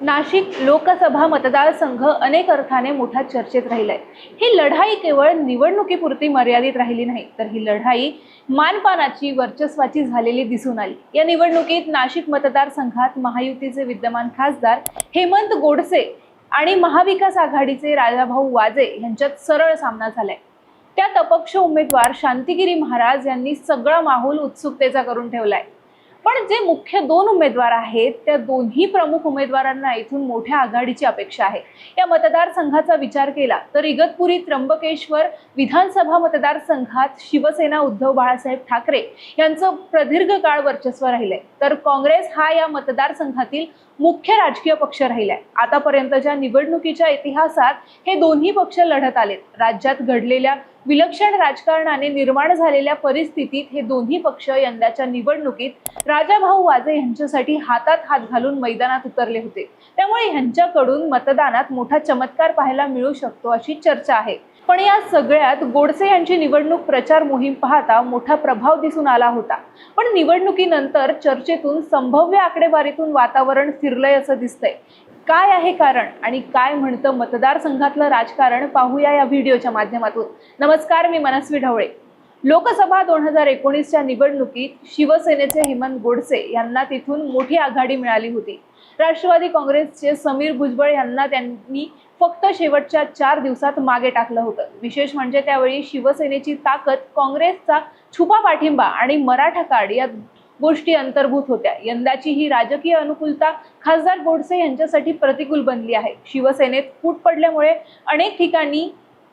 नाशिक लोकसभा मतदारसंघ अनेक अर्थाने मोठ्या चर्चेत राहिलाय. ही लढाई केवळ निवडणुकीपुरती मर्यादित राहिली नाही तर ही लढाई मानपानाची वर्चस्वाची झालेली दिसून आली. या निवडणुकीत नाशिक मतदारसंघात महायुतीचे विद्यमान खासदार हेमंत गोडसे आणि महाविकास आघाडीचे राजाभाऊ वाजे यांच्यात सरळ सामना झालाय. त्यात अपक्ष उमेदवार शांतिगिरी महाराज यांनी सगळा माहोल उत्सुकतेचा करून ठेवलाय. पण जे मुख्य दोन उमेदवार आहेत त्या दोन्ही प्रमुख उमेदवारांना इथून मोठ्या आघाडीची अपेक्षा आहे. या मतदारसंघाचा विचार केला तर इगतपुरी त्र्यंबकेश्वर विधानसभा मतदारसंघात शिवसेना उद्धव बाळासाहेब ठाकरे यांचं प्रदीर्घ काळ वर्चस्व राहिलंय. तर काँग्रेस हा या मतदारसंघातील मुख्य राजकीय पक्ष राहिलाय. आतापर्यंतच्या निवडणुकीच्या इतिहासात हे दोन्ही पक्ष लढत आलेत. राज्यात घडलेल्या विलक्षण राजकारणाने निर्माण झालेल्या परिस्थितीत हे दोन्ही पक्ष यंदाच्या निवडणुकीत राजाभाऊ वाजे यांच्यासाठी हातात हात घालून मैदानात उतरले होते. त्यामुळे ह्यांच्याकडून मतदानात मोठा चमत्कार पाहायला मिळू शकतो अशी चर्चा आहे. पण या सगळ्यात गोडसे यांची निवडणूक प्रचार मोहीम पाहता मोठा प्रभाव दिसून आला होता. पण निवडणुकीनंतर चर्चेतून संभाव्य आकडेवारीतून वातावरण फिरलंय असं दिसतंय. काय आहे कारण आणि काय म्हणतं मतदारसंघातलं राजकारण पाहूया या व्हिडिओच्या माध्यमातून. नमस्कार मी मनस्वी ढवळे. लोकसभा दोन हजार एकोणीसच्या निवडणुकीत शिवसेनेचे हेमंत गोडसे यांना तिथून मोठी आघाडी मिळाली होती. राष्ट्रवादी काँग्रेसचे समीर भुजबळ यांना त्यांनी फक्त शेवटच्या चार दिवसात मागे टाकलं होतं. विशेष म्हणजे त्यावेळी शिवसेनेची ताकद काँग्रेसचा छुपा पाठिंबा आणि मराठा कार्ड या गोष्टी अंतर्भूत होत्या. यंदाची ही राजकीय अनुकूलता खासदार गोडसे यांच्यासाठी प्रतिकूल बनली आहे. शिवसेनेत फूट पडल्यामुळे अनेक ठिकाणी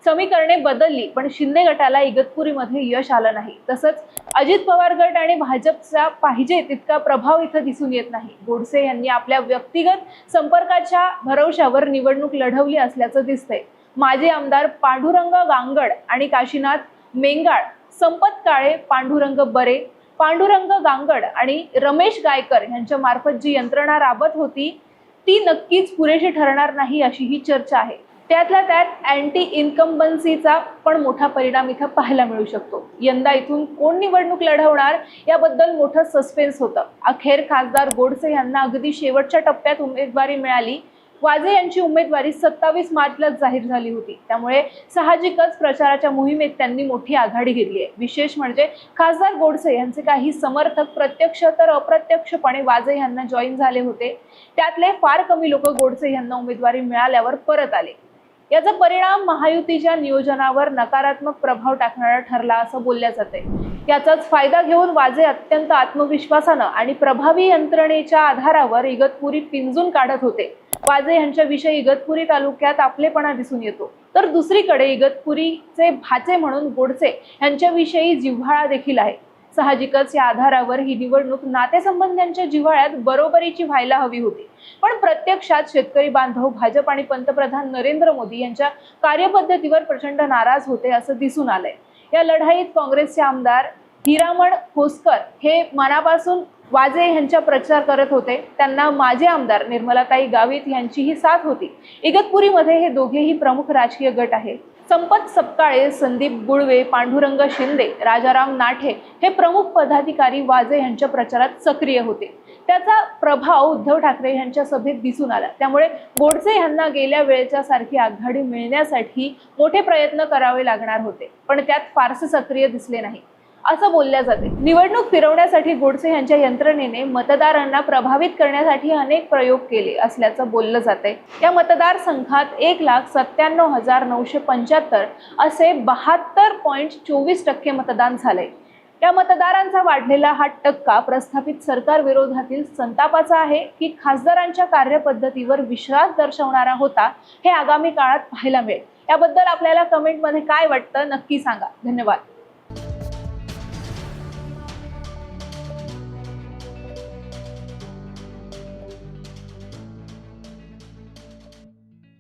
समीकरणे बदलली पण शिंदे गटाला इगतपुरीमध्ये यश आलं नाही. तसंच अजित पवार गट आणि भाजपचा पाहिजे तितका प्रभाव इथं दिसून येत नाही. गोडसे यांनी आपल्या व्यक्तिगत संपर्काच्या भरवशावर निवडणूक लढवली असल्याचं दिसतंय. माजी आमदार पांडुरंग गांगड आणि काशीनाथ मेंगाळ संपत काळे पांडुरंग बरे पांडुरंग गांगड आणि रमेश गायकर यांच्या मार्फत जी यंत्रणा राबत होती ती नक्कीच पुरेशी ठरणार नाही अशी ही चर्चा आहे. त्यातल्या त्यात अँटी इन्कम्बन्सीचा पण मोठा परिणाम इथं पाहायला मिळू शकतो. यंदा इथून कोण निवडणूक लढवणार याबद्दल मोठं सस्पेन्स होतं. अखेर खासदार गोडसे यांना अगदी शेवटच्या टप्प्यात उमेदवारी मिळाली. वाजे यांची उमेदवारी सत्तावीस मार्चलाच जाहीर झाली होती. त्यामुळे साहजिकच प्रचाराच्या मोहिमेत त्यांनी मोठी आघाडी घेतली आहे. विशेष म्हणजे खासदार गोडसे यांचे काही समर्थक प्रत्यक्ष तर अप्रत्यक्षपणे वाजे यांना जॉईन झाले होते. त्यातले फार कमी लोक गोडसे यांना उमेदवारी मिळाल्यावर परत आले. याचा परिणाम महायुतीच्या नियोजनावर नकारात्मक प्रभाव टाकणारा ठरला असं बोलल्या जाते याचाच फायदा घेऊन वाजे अत्यंत आत्मविश्वासानं आणि प्रभावी यंत्रणेच्या आधारावर इगतपुरी पिंजून काढत होते. वाजे यांच्याविषयी इगतपुरी तालुक्यात आपलेपणा दिसून येतो. तर दुसरीकडे इगतपुरीचे भाचे म्हणून गोडसे यांच्याविषयी जिव्हाळा देखील आहे. साहजिकच या आधारावर ही निवडणूक नातेसंबंधांच्या जिव्हाळ्यात बरोबरीची व्हायला हवी होती. पण प्रत्यक्षात शेतकरी बांधव भाजप आणि पंतप्रधान नरेंद्र मोदी यांच्या कार्यपद्धतीवर प्रचंड नाराज होते असं दिसून आलंय. या लढाईत काँग्रेसचे आमदार हिरामण होसकर हे मनापासून वाजे यांच्या प्रचार करत होते. त्यांना माजी आमदार निर्मलाताई गावित यांचीही साथ होती. इगतपुरीमध्ये हे दोघेही प्रमुख राजकीय गट आहेत. संपत सपकाळे संदीप गुळवे पांडुरंग शिंदे राजाराम नाठे हे प्रमुख पदाधिकारी वाजे यांच्या प्रचारात सक्रिय होते. त्याचा प्रभाव उद्धव ठाकरे यांच्या सभेत दिसून आला. त्यामुळे गोडसे यांना गेल्या वेळेच्या सारखी आघाडी मिळण्यासाठी मोठे प्रयत्न करावे लागणार होते. पण त्यात फारसे सक्रिय दिसले नाही. असं बोलल्या जाते. निवडणूक फिरवण्यासाठी गोडसे यांच्या यंत्रणेने मतदारांना प्रभावित करण्यासाठी अनेक प्रयोग केले असल्याचं बोललं जाते या मतदारसंघात एक लाख सत्त्याण्णव हजार नऊशे पंच्याहत्तर असे बहात्तर पॉईंट चोवीस टक्के मतदान झाले या मतदारांचा वाढलेला हा टक्का प्रस्थापित सरकार विरोधातील संतापाचा आहे की खासदारांच्या कार्यपद्धतीवर विश्वास दर्शवणारा होता हे आगामी काळात पाहायला मिळेल. याबद्दल आपल्याला कमेंटमध्ये काय वाटतं नक्की सांगा. धन्यवाद.